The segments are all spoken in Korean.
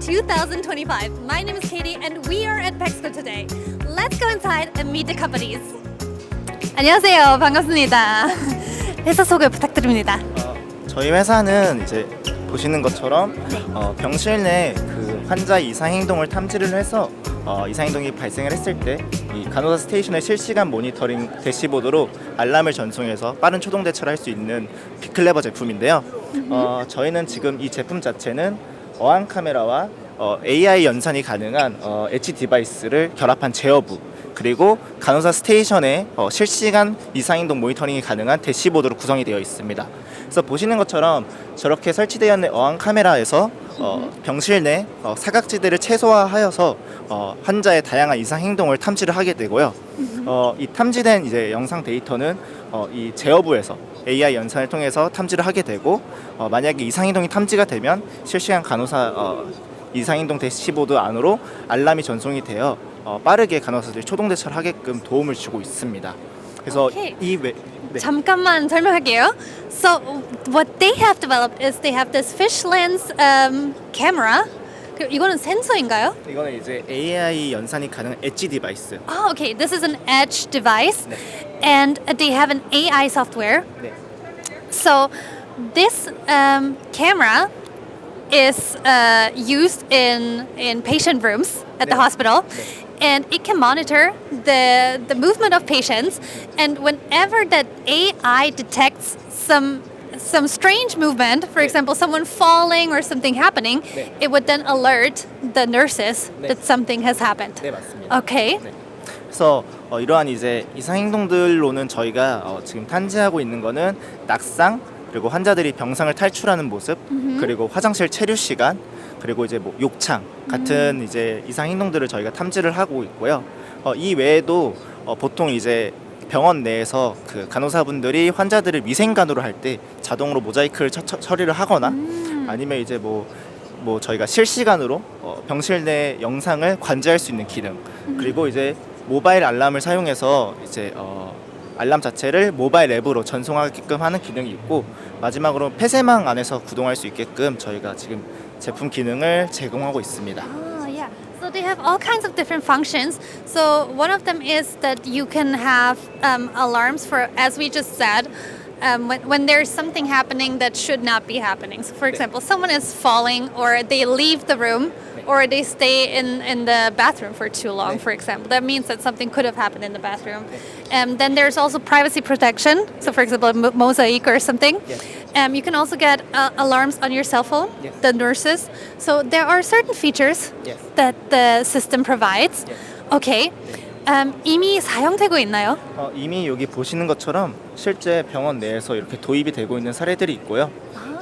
2025. My name is Katie and we are at Pexco today. Let's go inside and meet the companies. 안녕하세요. 반갑습니다. 회사 소개 부탁드립니다. 어, 저희 회사는 이제 보시는 것처럼 어, 병실 내 그 환자 이상 행동을 탐지를 해서 어, 이상 행동이 발생을 했을 때 이 간호사 스테이션의 실시간 모니터링 대시보드로 알람을 전송해서 빠른 초동 대처를 할 수 있는 비클레버 제품인데요. 어, 저희는 지금 이 제품 자체는 어항 카메라와 어, AI 연산이 가능한 어, 엣지 디바이스를 결합한 제어부 그리고 간호사 스테이션에 어, 실시간 이상행동 모니터링이 가능한 대시보드로 구성이 되어 있습니다. 그래서 보시는 것처럼 저렇게 설치되어 있는 어항 카메라에서 어, 병실 내 어, 사각지대를 최소화하여서 어, 환자의 다양한 이상 행동을 탐지를 하게 되고요. 어, 이 탐지된 이제 영상 데이터는 어, 이 제어부에서 AI 연산을 통해서 탐지를 하게 되고 어, 만약에 이상 행동이 탐지가 되면 실시간 간호사 어, 이상 행동 대시보드 안으로 알람이 전송이 되어 어, 빠르게 간호사들이 초동 대처를 하게끔 도움을 주고 있습니다. 그래서 오케이. 이 외, 네. 잠깐만 설명할게요. So what they have developed is they have this fish lens um, camera. 그 이거는 센서인가요? 이거는 이제 AI 연산이 가능한 엣지 디바이스. Oh, okay. This is an edge device, 네. and they have an AI software. 네. So this um, camera is uh, used in in patient rooms at the 네. hospital, 네. and it can monitor the the movement of patients. And whenever that AI detects some some strange movement, for 네. example, someone falling or something happening, 네. it would then alert the nurses 네. that something has happened. 네 맞습니다. Okay. 네. 그래서 어, 이러한 이제 이상 행동들로는 저희가 어, 지금 탐지하고 있는 거는 낙상 그리고 환자들이 병상을 탈출하는 모습 그리고 화장실 체류 시간 그리고 이제 뭐 욕창 같은 이제 이상 행동들을 저희가 탐지를 하고 있고요. 어, 이 외에도 어, 보통 이제 병원 내에서 그 간호사분들이 환자들을 위생관으로 할때 자동으로 모자이크를 처, 처, 처리를 하거나 아니면 이제 뭐 뭐 저희가 실시간으로 어, 병실 내 영상을 관제할 수 있는 기능 그리고 이제 모바일 알람을 사용해서 이제 어, 알람 자체를 모바일 앱으로 전송하게끔 하는 기능이 있고 마지막으로 폐쇄망 안에서 구동할 수 있게끔 저희가 지금 제품 기능을 제공하고 있습니다. They have all kinds of different functions. So one of them is that you can have um, alarms for, as we just said, um, when, when there's something happening that should not be happening. So, for example, someone is falling, or they leave the room, or they stay in, in the bathroom for too long, for example. That means that something could have happened in the bathroom. Um, then there's also privacy protection. So, for example, mosaic or something. Um, you can also get uh, alarms on your cell phone, Yes. the nurses. So there are certain features Yes. that the system provides. Yes. Okay. Um, 이미 사용되고 있나요? 어, 이미 여기 보시는 것처럼 실제 병원 내에서 이렇게 도입이 되고 있는 사례들이 있고요.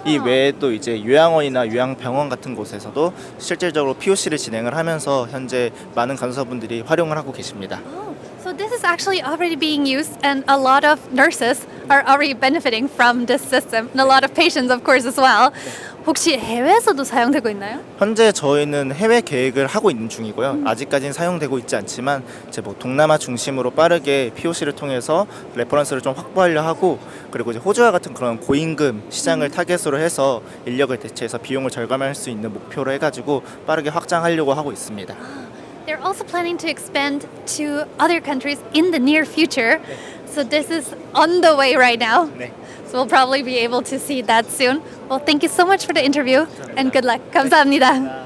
이 외에도 이제 요양원이나 요양병원 같은 곳에서도 실질적으로 POC를 진행을 하면서 현재 많은 간호사분들이 활용을 하고 계십니다. Oh, so this is actually already being used, and a lot of nurses are already benefiting from this system, and a lot of patients, of course, as well. 혹시 해외에서도 사용되고 있나요? 현재 저희는 해외 계획을 하고 있는 중이고요. 아직까지는 사용되고 있지 않지만 이제 뭐 동남아 중심으로 빠르게 POC를 통해서 레퍼런스를 좀 확보하려 하고 그리고 이제 호주와 같은 그런 고임금 시장을 타겟으로 해서 인력을 대체해서 비용을 절감할 수 있는 목표로 해가지고 빠르게 확장하려고 하고 있습니다. They're also planning to expand to other countries in the near future. So this is on the way right now. 네. So we'll probably be able to see that soon. Well, thank you so much for the interview and good luck. 감사합니다.